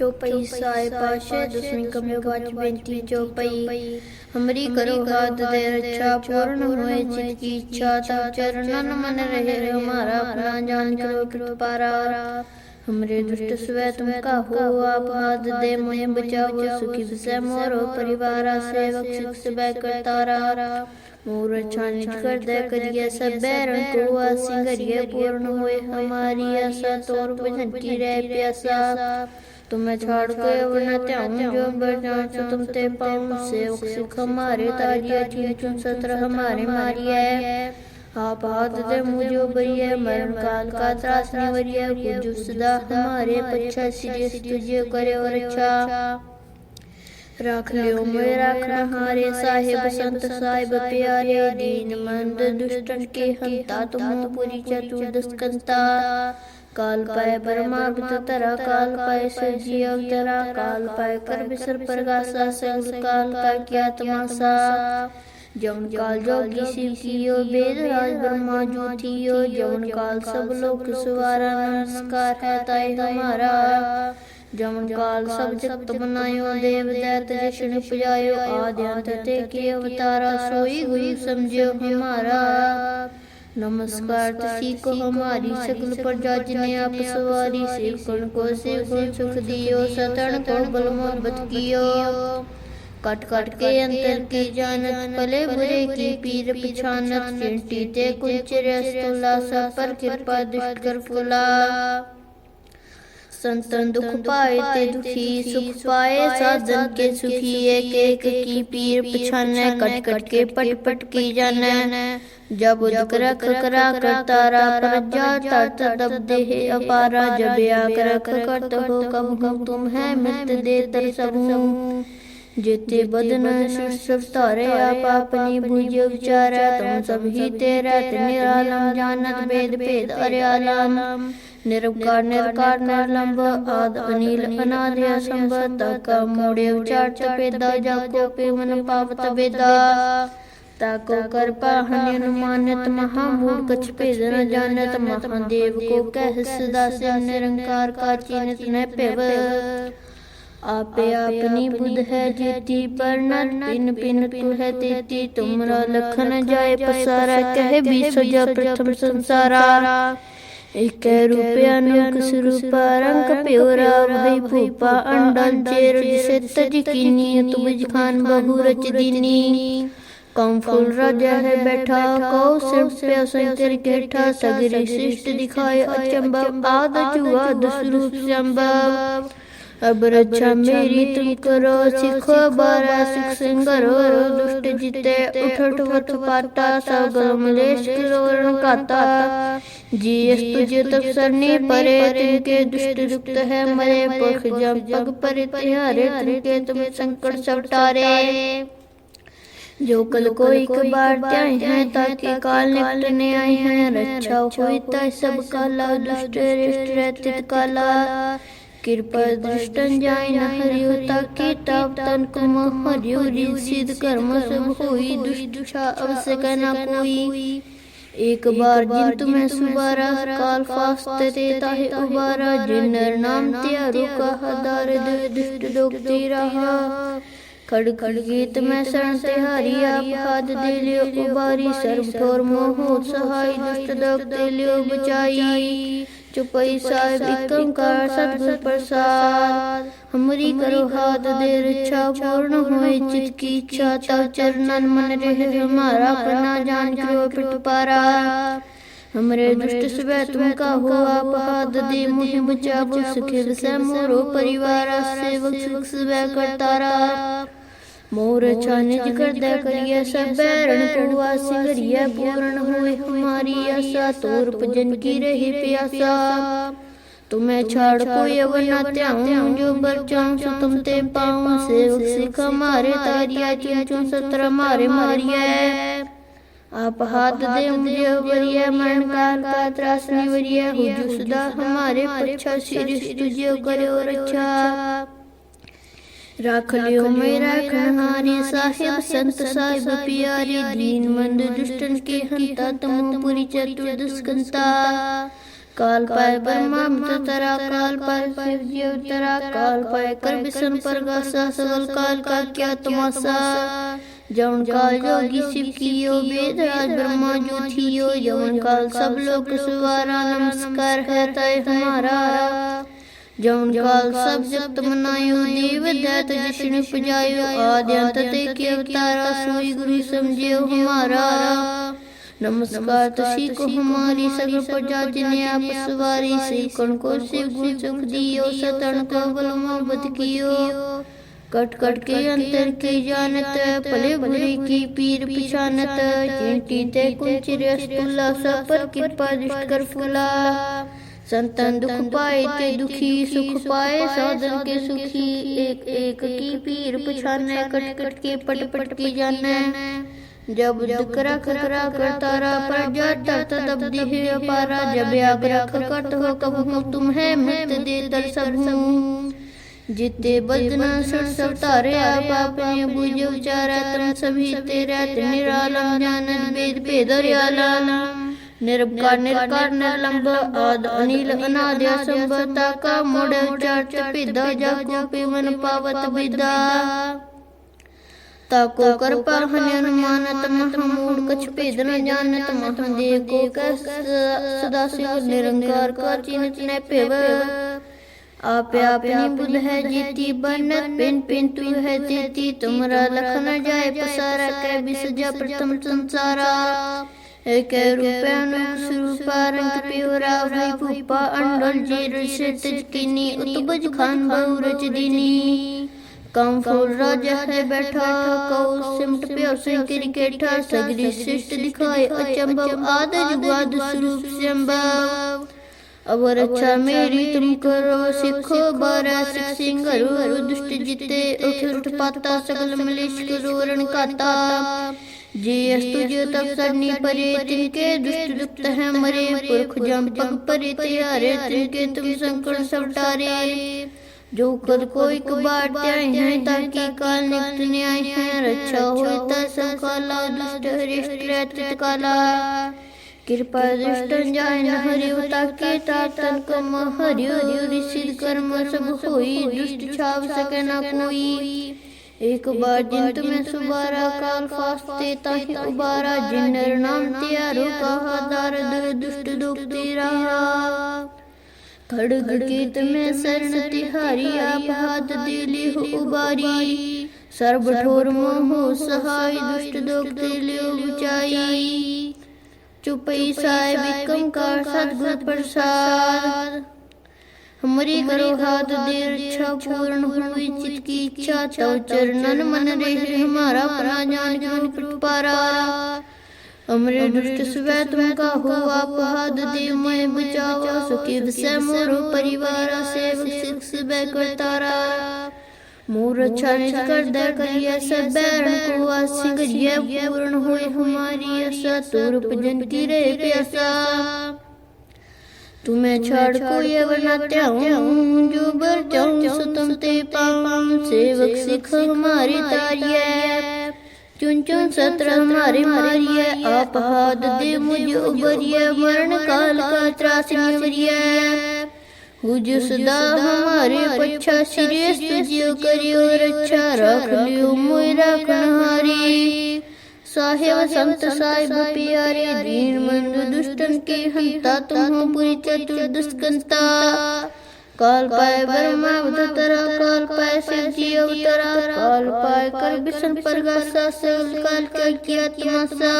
चौपाई सहाय पाशे दसवीं कमे बाच बेनती चौपाई। हमरी करो गाद दे रक्षा पूर्ण होए चित की इच्छा तब चरणन मन रहे हमारा अपना जान करो कृपारा हमरे दुष्ट स्वै तुमका हो आप हाथ दे मोहे बचाओ सुखी विषय मोरो परिवारा सेवक सुख सुबह करतारा मोर छानित कर दे करिए सब बैरण को आसिंगरिए पूर्ण होए हमारी आशा तोर भजन की रह प्यासा। तुम्हें छोड़ के वरना त्याऊं जो सो तुम ते पाऊँ सेवक सुख हमारे तारिया चीन चुन सत्र हमारे मारिए आप हाथ दे मुझो बरिए मरण काल का त्रास निवरिए कुछ सदा हमारे पच्छा सिरे तुझे करे और अच्छा। रख लियो मैं रखना हारे साहिब संत साहिब प्यारे दीन मंद दुष्टन के हंता तुम पुरी चतुर्दश कंता काल पाए परमागत तरा काल पाए सजी अवतरा काल पाए कर बिसर परगासा संग काल का क्या तमासा जवन काल जोगी शिव कियो वेद राज ब्रह्मा ज्योतियो जवन काल सब लोक सुवारा नमस्कार है ताई हमारा जवन काल सब जगत बनायो देव दैत जशन पुजायो आदि अंत ते के अवतारा सोई गुरु समझो हमारा नमस्कार तसी को हमारी सकल प्रजा जिने आप सवारी शिव गुण को शिव गुण सुख दियो सतन को बल मोहब्बत कियो कट कट के अंतर की जानत भले बुरे की पीर पिछानत चिंटी ते कुछ रस्तुला सब पर कृपा दुष्ट कर फुला संतन दुख पाए ते दुखी सुख पाए साधन के सुखी एक एक की पीर पिछाने कट कट के पट पट की जाने जब उदक रख करा करतारा प्रजा तट दब देह अपारा जब आकर करत हो कब कब तुम है मृत दे तर सबू जेते बदन सब तारे आप अपनी बुझ विचारा तुम सब ही तेरा निरालम जानत भेद भेद अरे आलम निरवकार निरकार निर्लंब आद अनिल अनादि असंभत तक मोड़े उचाट पेदा जाको पे मन पावत वेदा ताको कर पाहन अनुमानित महामूढ़ कछ भेद न जानत महादेव को कह सदा से निरंकार का चिन्हित न पेव आपे अपनी बुध है जेती पर न पिन पिन तू है तेती तुमरा लखन जाए पसारा कह भी सजा प्रथम संसारा एक रुपया नुक स्वरूपा रंग प्योरा भाई भूपा अंडल चेर जिसे तज की नियत बुझ खान बहु रच दीनी राजा है बैठा कौ सिर पे केठा सगरी शिष्ट दिखाए अचंबा आद जुआ दसरूप संभव। अब रक्षा मेरी तुम करो सिखो बारा सिख सिंगरो दुष्ट जिते उठ उठ वत पाटा सगल मलेश किलोरण काता। जी तुझे तब सरनी परे तिनके दुष्ट रुक्त है मरे पख जब पग पर तिहारे तिनके तुम संकट सब टारे जो कल को एक बार त्याए हैं ताकि काल निकटने आए हैं रक्षा हुई ता सब काला दुष्ट रिष्ट रहते काला कृपा दृष्टन जाय न हरियो ताकि ताप तन कुम हरियो रिद सिद्ध कर्म सब होई दुष्ट दुषा अवश्य कहना कोई एक बार जिन तुम्हें सुबारा काल फास्त देता है उबारा जिन नर नाम त्यारो का हदार दुष्ट डोकती रहा खड़ खड़ गीत में शरण तिहारी आप हाथ दे लियो उबारी सर्व ठोर मोह सहाय दुष्ट दे लियो बचाई। चुपई साहिब एकंकार सतगुर प्रसाद। हमरी करो हाथ दे रक्षा पूर्ण होए चित की इच्छा तव चरणन मन रहे हमारा अपना जान करो पिट पारा? हमरे दुष्ट सुबह तुम का हो आप हाथ दे मुझे बचावो सुखे से मोरो परिवार सेवक सुख सुबह करतारा। मोर छानिज कर दे करिए सब बैरण कुआ सिंगरिया पूर्ण हुए हमारी आशा तोर भजन की रही प्यासा। तुम्हें छाड़ कोई अवना त्याऊं जो बचाऊं सो तुम ते पाऊँ सेवक सिख हमारे तारिया चुन सत्र मारे मारिया आप हाथ दे मुझे वरिया मरण काल का त्रास निवरिया हुजू सदा हमारे पच्छा सिर तुझे करे और अच्छा रख लियो मेरा कन्हारी साहिब संत साहिब प्यारी दीन मंद दुष्टन के हंता तमो पुरी चतुर्दश कंता काल पाए ब्रह्मा तरा काल पाए शिव जी अवतरा काल पाए कर बिसन परगासा सगल काल का क्या तमाशा। जवन काल जोगी शिव कियो वेद राज ब्रह्मा जो थियो जवन काल। सब लोग सुवारा नमस्कार है तय हमारा। जवन काल सब जगत मनायो देव दैत जिष्णु पुजायो आदि अंत ते के अवतारा सोई गुरु समझियो हमारा नमस्कार तसी को हमारी सगल प्रजा जिन्हें आप सवारी से कण को से गुण सुख दियो सतन को बल मोहब्बत कियो कट कट के अंतर के जानत भले बुरे की पीर पिछानत चिंटी ते कुंचिर फूला सब पर कृपा दृष्ट कर फूला संतन दुख पाए ते दुखी सुख पाए साधन के सुखी एक एक की पीर पछाने कट कट के पट पट की जाने। जब करा खरा करतारा पर जाता तब देह अपारा। जब आग्रह कट हो कब हूँ तुम्हें मृत दे दर सब। हूँ जिते बदना सर सब तारे आप आपने बुझे उचारा तुम सभी तेरा निरालम जानन वेद पेदरियालम निरबकार निरकार निर्लंब आद अनिल अनाद्य संभता का मोड़ उचार पिदा जाको पिवन पावत विदा ताको कर पाहन अनुमानत महमूड कछ भेद न जानत महादेव को कस सदा शिव निरंकार का चिन्ह न पेव आप अपनी बुध है जीती बनत पिन पिन तू है तेती तुमरा लख न जाए पसारा कै बिसजा प्रथम संसारा રૂપિયાનું સ્વરૂપા રંગ પીવરા ભાઈ ભૂપા અંડોલજી રશે તજકીની ઉતબજ ખાન બહુ રચદીની ਕੰਮ ਫੁੱਲਾ ਜਹੇ ਬੈਠਾ ਕਉ ਸਿਮਟ ਪਿਓ ਸੇ ਕ੍ਰਿਕੇਟਾ ਸਗਰੀ ਸਿਸ਼ਟ ਦਿਖਾਏ ਅਚੰਬਵ ਆਦ ਜੁਗਾਦ ਸਰੂਪ ਸੰਭਵ ਅਵਰ ਅੱਛਾ ਮੇਰੀ ਤੁਮ ਕਰੋ ਸਿੱਖੋ ਬਾਰਾ ਸਿਖ ਸਿੰਘਰੂ ਦੁਸ਼ਟ ਜਿਤੇ ਉਠ ਉਠ ਪਾਤਾ ਸਗਲ ਮਲੇਸ਼ ਕਰੋ ਰਣ ਕਾਤਾ मलेश करो रण काता जे अस्तु जो तब सरनी परे तिनके दुष्ट दुष्ट है मरे पुरख जम पग परे त्यारे तिनके तुम संकट सब टारे जो कर कोई कबार त्याय है ताकि काल निकट न्याय है रक्षा होता संकाला दुष्ट हरिष्ट रहत काला कृपा दुष्ट जाय न हरियो ताके तातन कम हरियो ऋषि कर्म सब होई दुष्ट छाव सके न कोई एक बार जिन तुम्हें सुबारा काल फास्ते ताहि उबारा जिन नर नाम त्यारो कहा दार दुष्ट दुख तेरा खड़ग कीत में शरण तिहारी आप हाथ दिली हो उबारी सर्व ठोर मोह सहाय दुष्ट दुख दिलियो बुचाई चुपई साय विकम का सदगुरु प्रसाद हमारी करो हाथ देर इच्छा पूर्ण हुई चित की इच्छा तव चरणन मन रहे हमारा अपना जान ज्ञान कृपारा हमरे दुष्ट सुबह तुम का हो आप हाथ दे मैं बचाओ सुखी से मोरो परिवार से सिख सुबह करतारा मोर छाने कर दर करिया सब बैरन को आसिंग जय पूर्ण होए हमारी आशा तोर भजन की रे प्यासा तुम्हें छाड़ कोई अवर न त्याऊं जो बर चाऊं सो तुम ते पाऊँ सेवक सिख हमारी तारिया चुन चुन सत्र हमारे मारिए आप हाथ दे मुझे उबरिए मरण काल का त्रास निवरिए हुज सदा हमारे पच्छा सिरे तुझियो करियो रक्षा रख लियो मोय रखनहारी साहेब संत साहिब प्यारे दीन बंधु दुष्टन के हंता तुम हो पूरी चतुर दुष्कंता काल पाए ब्रह्मा अवतरा काल पाए शिव जी अवतरा। काल पाए कर बिशन परगासा सगल काल का किया तमाशा।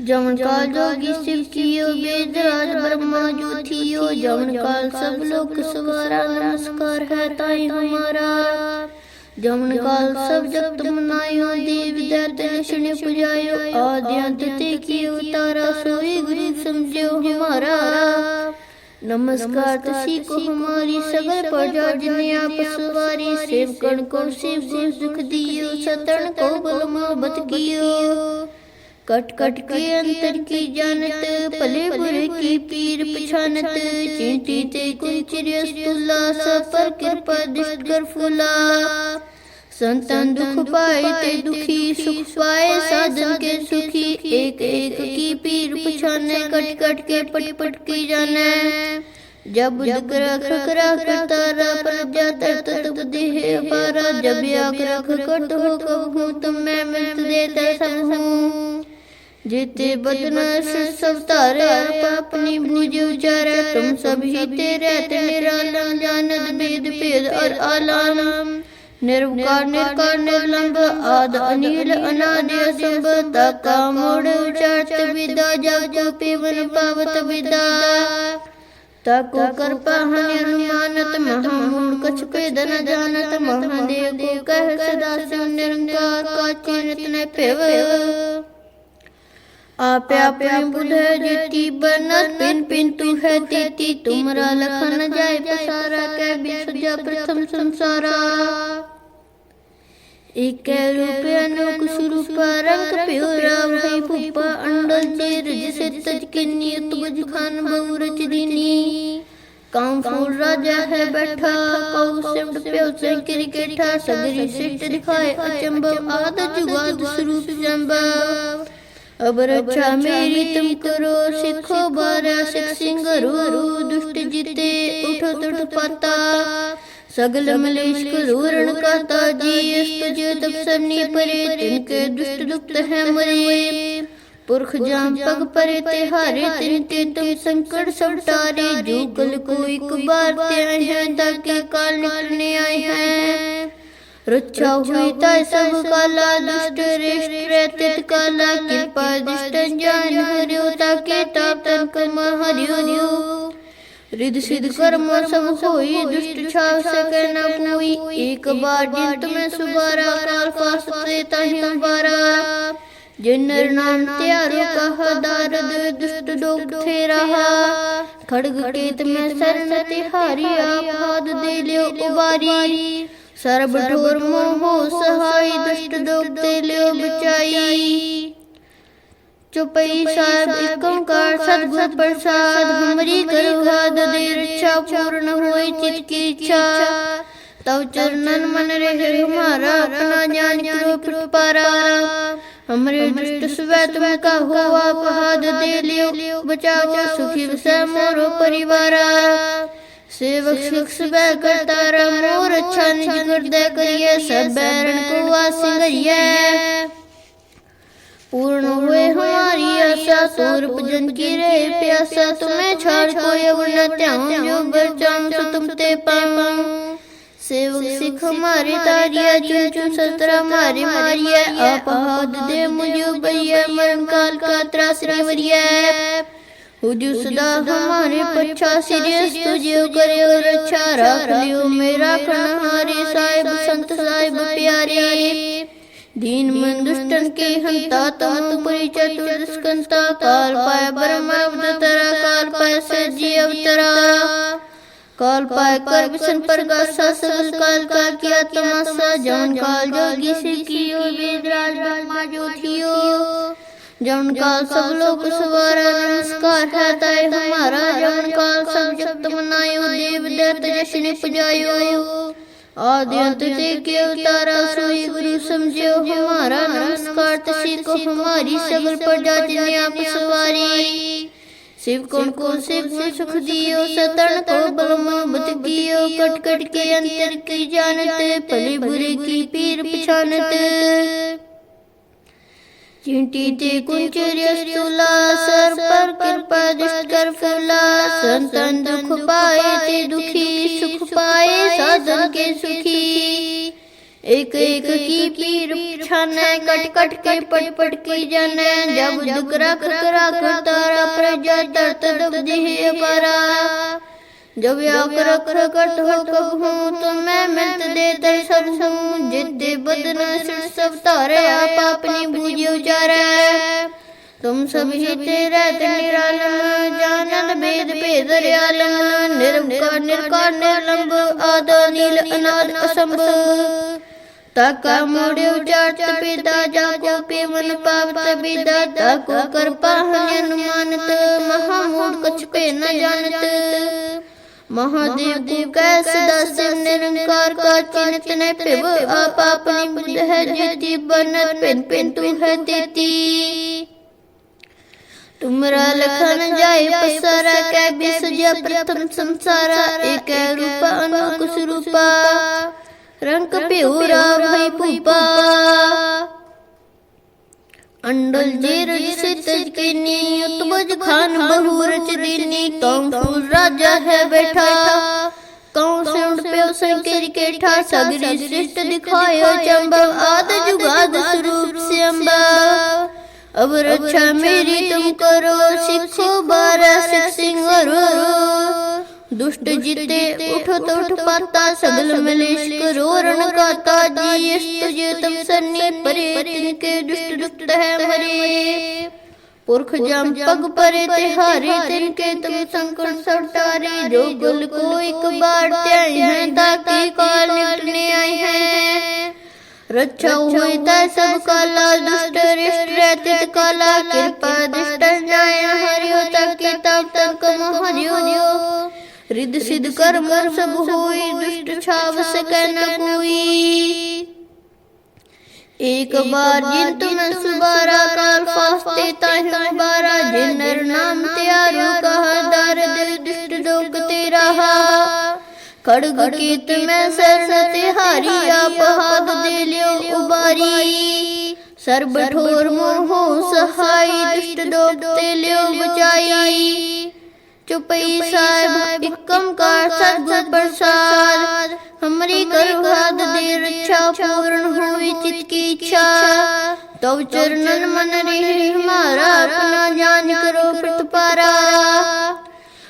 जमन काल जोगी शिव कियो वेद राज ब्रह्मा जो थियो। जमन काल सब लोग सवारा नमस्कार है ताई हमारा ਜਮਨ ਕਾਲ ਸਭ ਜਗਤ ਮਨਾਇਓ ਦੇਵ ਦਰਦਨ ਸ਼ਨੇ ਪੁਜਾਇਓ ਆਦਿ ਅੰਤ ਤੇ ਕੀ ਉਤਾਰਾ ਸੋਈ ਗੁਰੂ ਸਮਝਿਓ ਹਮਾਰਾ ਨਮਸਕਾਰ ਤੁਸੀਂ ਕੋ ਹਮਾਰੀ ਸਗਲ ਪ੍ਰਜਾ ਜਿਨੇ ਆਪ ਸਵਾਰੀ ਸੇਵਕਣ ਕੋ ਸੇਵ ਗੁਰ ਦੁਖ ਦਿਓ ਸਤਣ ਕੋ ਬਲ ਮੁਹਬਤ ਕੀਓ कट कट के अंतर की जानत भले बुरे की पीर पछानत चिंटी ते सब कृपा दृष्ट कर फूला। संतन दुख पाए ते दुखी सुख पाए साधन के सुखी। एक एक की पीर पछाने कट कट के पट पट की जाने। जब बुद्ध रख रख तारा पर जाता तब देह पारा जब आग रख कट हो कब हूँ तुम मैं मिलत देते सब हूँ जीते बदनस सब तारे आप अपनी भुज उचारे तुम सभी तेरे निरालम जानत भेद भेद और आलम निर्वकार निर्कार निर्लंब आद अनिल अनादि असंभ तका मोड़ उचारत विदा जागो पिवन पावत विदा ताको कर पाहन अनुमानत महामूल कछ पेद न जानत महादेव को कह सदा शिव निरंकार का चिन्हत न पेव आपे अपने बुध जेती बनत पिन पिन तू है तेती। तुमरा लखन जाय पसारा के बिसुजा प्रथम संसारा। एक रूप अनोक स्वरूप रंग प्योरा वही पुप्पा अंडल चेर जिसे तज के नियत बुझ खान बहु रच दीनी काम फूल राजा है बैठा। कौ सिमट प्यो से क्रिकेठा। सगरी सिट दिखाए अचंब आद जुगाद स्वरूप जंबा અબરચા મેરી તમ કરો શીખો બારા શિક્ષિંગ રૂ દુષ્ટ જીતે ઉઠો તટ પાતા સગલ મલેશ કરૂરણ કાતા જી અસ્ત જે તપસરની પરે તિનકે દુષ્ટ દુખત હે મરે પુરખ જામ પગ પરે તે હારે તિન તે તમ સંકટ સબ તારે જો કલ કો એક બાર તે આય હે તાકે કાલ નિકલને આય હે रक्षा हुई तय सब काला दुष्ट रेष्ट रहते काला कृपा दुष्ट जान हरियो ताके ताप तन कम हरियो रिद सिद्ध कर्म सब होई दुष्ट छाव सके न कोई एक बार जिन तुम्हें सुबारा काल फास देता ही बारा जिन नर नाम त्यारो कहा दारद दुष्ट डोक थे रहा खड़ग केत में शरण तिहारी आप हाथ दे लियो उबारी ਸਰਬ ਠੋਰ ਮੋਹ ਸਹਾਈ ਦੁਸ਼ਟ ਦੁਖ ਤੇ ਲਿਓ ਬਚਾਈ। ਚੁਪਈ ਸਾਹਿਬ ਇਕ ਓੰਕਾਰ ਸਤਿਗੁਰ ਪ੍ਰਸਾਦ, ਹਮਰੀ ਕਰੋ ਹਾਦ ਦੇ ਰੱਛਾ, ਪੂਰਨ ਹੋਈ ਚਿਤ ਕੀ ਇੱਛਾ। ਤਉ ਚਰਨਨ ਮਨ ਰਹਿ ਹਮਾਰਾ ਆਪਣਾ ਜਾਨ ਕਰੋ ਪ੍ਰਪਾਰਾ ਹਮਰੇ ਦ੍ਰਿਸ਼ਟ ਸਵੈ ਤੁਮ ਕਾ ਹੋਆ ਪਹਾਦ ਦੇ ਲਿਓ ਬਚਾਓ ਸੁਖੀ ਵਸੈ ਮੋਰੋ ਪਰਿਵਾਰਾ। सेवक सुख सुबह करता रहा मोर अच्छा निज कर करिए सब बैरन को वासी करिए। पूर्ण हुए हमारी आशा सूरप जन की रहे प्यासा तुम्हें छाड़ कोई अब न त्याऊं जो बचाऊं सो तुम ते पाऊँ। सेवक सिख हमारी तारिया चुन चुन सतरा मारी मारिया आप दे मुझे भैया मन काल का त्रासरी वरिया सदा हमारे पच्छा सिरियस तुझे करे और अच्छा रख लियो मेरा कन्हारे साहिब संत साहिब प्यारे। दीन मन दुष्टन के हंता तमु परि चतुर्दस्कंता काल पाय ब्रह्म अवतरा काल पाय सजी अवतरा काल पाय कर विसन प्रकाशा सकल काल का किया तमाशा जौन काल जोगी से कियो वेदराज ब्रह्मा जो थियो जौन काल सब लोग सवारा नमस्कार है तय हमारा जौन काल सब जगत मनायो देव दैत जश्न पुजायो आदि अंत ते के अवतारा सोई गुरु समझो हमारा नमस्कार तसी को हमारी सगल प्रजा जिन्हें आप सवारी शिव कौन को शिव को सुख दियो सतन को बल मोहब्बत कियो कट कट के अंतर की जानत भले बुरे की पीर पछानत चिंटी ते कुंचर्य सर कृपा दुष्ट फूला, संतन दुख पाए ते दुखी, सुख पाए, साधन के सुखी। एक एक की पीर छाने, कट कट के पट पट की जाने, जब दुख रख रख तारा प्रजा तरत दुख दिहे परा जब याक रख रखत हो कब हूँ तो मैं मिलत देते सब हूँ जिद्दे बदन सुर सब तारे आप अपनी बूझ उचारे तुम सभी तेरे निरालम जानन भेद भेद आलम निरंकार निर्कार निर्लंब आदा नील अनाद असंभ ताका मोड़े उजाट पिता जाको पे मन पावत बिदा ताको कर पाहन अनुमानत महामूढ़ कछ पे न जानत महादेव को कैस दस निरंकार का चिन्हत न पिब आप अपनी बुध है जेती बनत पिन पिन तू है तेती तुमरा लखन जाय पसारा कै बिसजा प्रथम संसारा एक रूपा अनुकुश रूपा रंग प्योरा भई पुपा अंडल जेर जिसे तज के नी उतबज खान बहु रच दीनी कौन राजा है बैठा। कौन से उड़ पे संकेर के ठा सगरी श्रेष्ठ दिखायो चंबव आद जुगाद स्वरूप से अम्बा अब रक्षा मेरी तुम करो सिखो बारह सिख सिंगरो। दुष्ट जीते उठो तो उठ पाता सगल मलेश करो रण गाता जी तुझे तुम सन्नी परे तिनके दुष्ट दुष्ट है मरे। पुरख जम पग परे तिहारी तिनके तुम संकट सटारे जो गुल को एक बार त्याई हैं ताकि काल निकलने आए हैं। रक्षा हुई तय सब काला दुष्ट रिष्ट रहते काला कृपा दुष्ट न्याय हरियो ताकि तब तक ਰਿਧ ਸਿਧ ਕਰਮ ਸਭ ਹੋਈ ਦੁਸ਼ਟ ਛਾਵ ਸਕੈ ਨ ਕੋਈ। ਏਕ ਬਾਰ ਜਿਨ ਤੁਮ ਸੁਬਾਰਾ ਕਾਲ ਫਾਸਤੇ ਤਾਹਿ ਬਾਰਾ ਜਿਨ ਨਰ ਨਾਮ ਤਿਆਰੂ ਕਹਾ ਦਰਦ ਦੁਸ਼ਟ ਲੋਕ ਤੇ ਰਹਾ ਖੜਗ ਕੀਤ ਮੈਂ ਸਰਨ ਤੇ ਹਾਰੀ ਆਪ ਹੱਥ ਦੇ ਲਿਓ ਉਬਾਰੀ। ਸਰਬ ਠੋਰ ਮੋਹ ਸਹਾਈ ਦੁਸ਼ਟ ਲੋਕ ਤੇ ਲਿਓ ਬਚਾਈ। चुपई साहेब एकम का सद्गुर प्रसाद। हमारी करवाद दे रक्षा पूर्ण हुई चित की इच्छा। तब चरणन मन रे हमारा अपना जान करो प्रतिपारा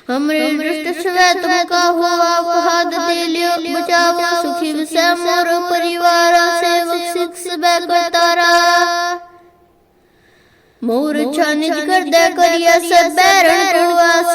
हमरे दृष्ट स्वे तुमका हो आप दे लियो बचाओ सुखी विषय मोर परिवार सेवक सिख सबे करतारा मोर छानिज कर दे करिया सब बैरण सिंगरिया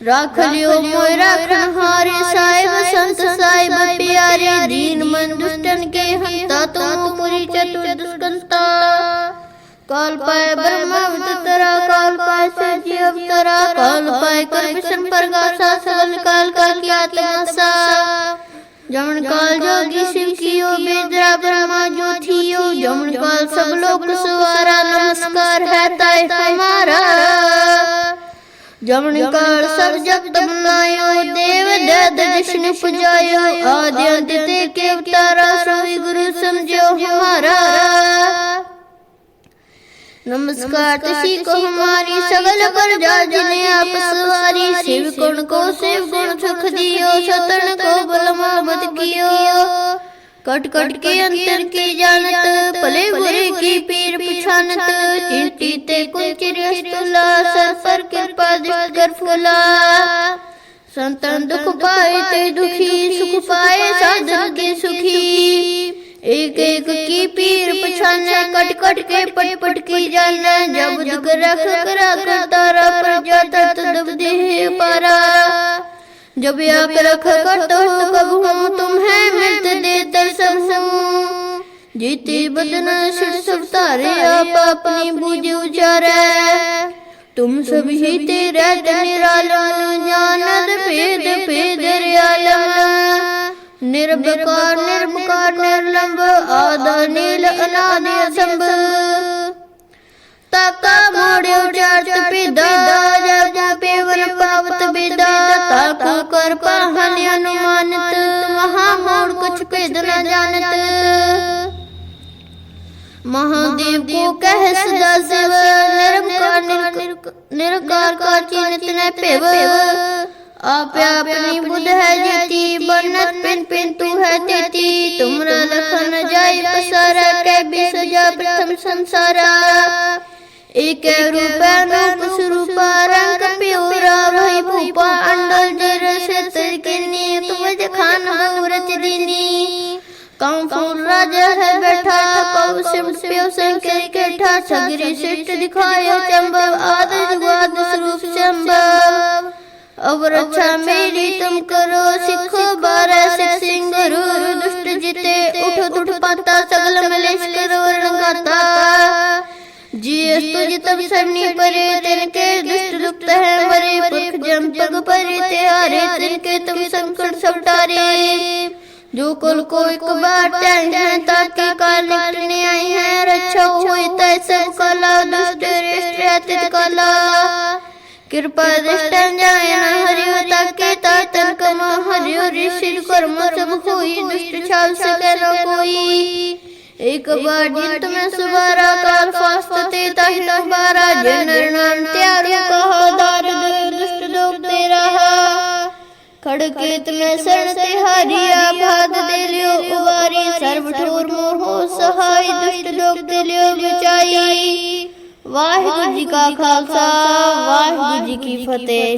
राख लियो राखन हारे साहिब संत साहिब प्यारे दीन मन दुष्टन के हंता तुम पुरी चतुर दुष्टंता काल पाए ब्रह्मा अवतरा काल पाए सजी अवतरा। काल पाए कर विषम प्रगासा सकल काल का किया तमासा जमन काल जोगी शिव कियो बेदरा ब्रह्मा जो थियो जमन काल सब लोग सवारा नमस्कार है ताय हमारा। जमन काल सब जग बनायो देव दद जिष्णु पुजायो आदि अंत ते के अवतारा सभी गुरु समझो हमारा नमस्कार तुसी को हमारी सगल पर जा जिने आप सवारी शिव गुण को शिव गुण सुख दियो सतन को बल मोहब्बत कियो कट कट के अंतर की जानत भले फुला। संतन दुख पाए ते दुखी सुख पाए साधन के सुखी। एक एक की पीर पछाने कट कट के पट पट की जाना। जब दुख रख करा कर तारा पर जाता तो दब दे पारा। जब आप रख कर तो कब हूँ तुम्हें मिलत देते सब हूँ। जीती बदन सिर सब तारे आप अपनी बूझ उचारे तुम सब ही तेरा निरालम जानद भेद भेद आलम निर्भकार निर्भकार निर्लंब आदा नील अनादि असंभ ताका मोड़े उचारत पिदा जब पेवन पावत बिदा ताकू कर पहन अनुमानित महामोड़ कुछ पेद न जानत महादेव को कह सदा शिव निरंकार निरकार का चिन्हित न पेव। आप अपनी बुध है जीती बनत पिन पिन तू है तेती तुमरा लखन जाय पसारा के बिसजा प्रथम संसारा। एक रूप रूप स्वरूपा रंग प्योरा भई भूपा अंडल जर से तर्कनी तुम खान बहुरत दीनी राजा है बैठा कब सिमटियो संकर के ठा सगरी सिट दिखायो चंबव आदि वाद स्वरूप चंबव और अच्छा मेरी तुम करो सिखो बारह सिख सिंह दुष्ट जीते उठ उठ पाता सगल मलेश करो रंगाता। जियस तुझ तब सरनी परे तिनके दुष्ट लुप्त है मरे पुरख जम पग परे त्यारे तिनके तुम संकट सब टारे जो कुल को एक बार है ताकि काल निकलने आई है, रक्षा हुई तय सब कला दुष्ट रेष्ट कला। कृपा दृष्टन जाय न हरियो ताके तातन कम। हरियो ऋषि कर्म सब कोई, दुष्ट छाल सके न कोई। एक बार जिन तुम्हें सुबारा काल फास्तते ताहि बारा जन नाम त्यारु कहो दार दुष्ट लोग तेरा। ਖੜਕੇਤ ਮੈਂ ਸਣ ਤੇ ਹਰੀਆ ਭਾਤ ਦੇ ਲਿਓ ਉਵਾਰੀ ਸਰਬ ਠੋਰ ਮੋਹ ਸਹਾਈ ਦੁਸ਼ਟ ਲੋਕ ਦੇ ਲਿਓ ਬਚਾਈ ਵਾਹਿਗੁਰੂ ਜੀ ਕਾ ਖਾਲਸਾ ਵਾਹਿਗੁਰੂ ਜੀ ਕੀ ਫਤਿਹ।